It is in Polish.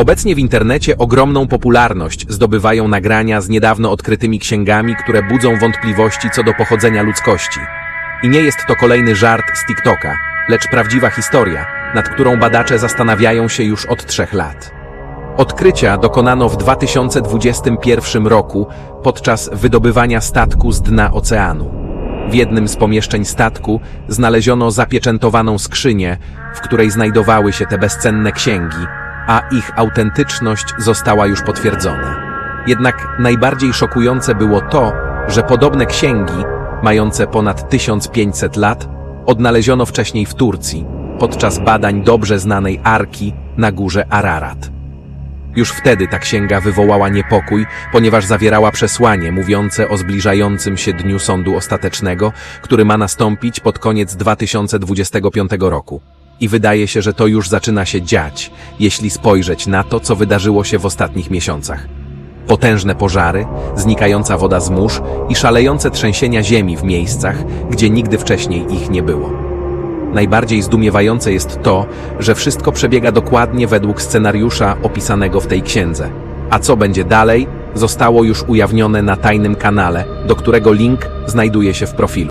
Obecnie w internecie ogromną popularność zdobywają nagrania z niedawno odkrytymi księgami, które budzą wątpliwości co do pochodzenia ludzkości. I nie jest to kolejny żart z TikToka, lecz prawdziwa historia, nad którą badacze zastanawiają się już od trzech lat. Odkrycia dokonano w 2021 roku podczas wydobywania statku z dna oceanu. W jednym z pomieszczeń statku znaleziono zapieczętowaną skrzynię, w której znajdowały się te bezcenne księgi, a ich autentyczność została już potwierdzona. Jednak najbardziej szokujące było to, że podobne księgi, mające ponad 1500 lat, odnaleziono wcześniej w Turcji, podczas badań dobrze znanej arki na górze Ararat. Już wtedy ta księga wywołała niepokój, ponieważ zawierała przesłanie mówiące o zbliżającym się dniu sądu ostatecznego, który ma nastąpić pod koniec 2025 roku. I wydaje się, że to już zaczyna się dziać, jeśli spojrzeć na to, co wydarzyło się w ostatnich miesiącach. Potężne pożary, znikająca woda z mórz i szalejące trzęsienia ziemi w miejscach, gdzie nigdy wcześniej ich nie było. Najbardziej zdumiewające jest to, że wszystko przebiega dokładnie według scenariusza opisanego w tej księdze. A co będzie dalej, zostało już ujawnione na tajnym kanale, do którego link znajduje się w profilu.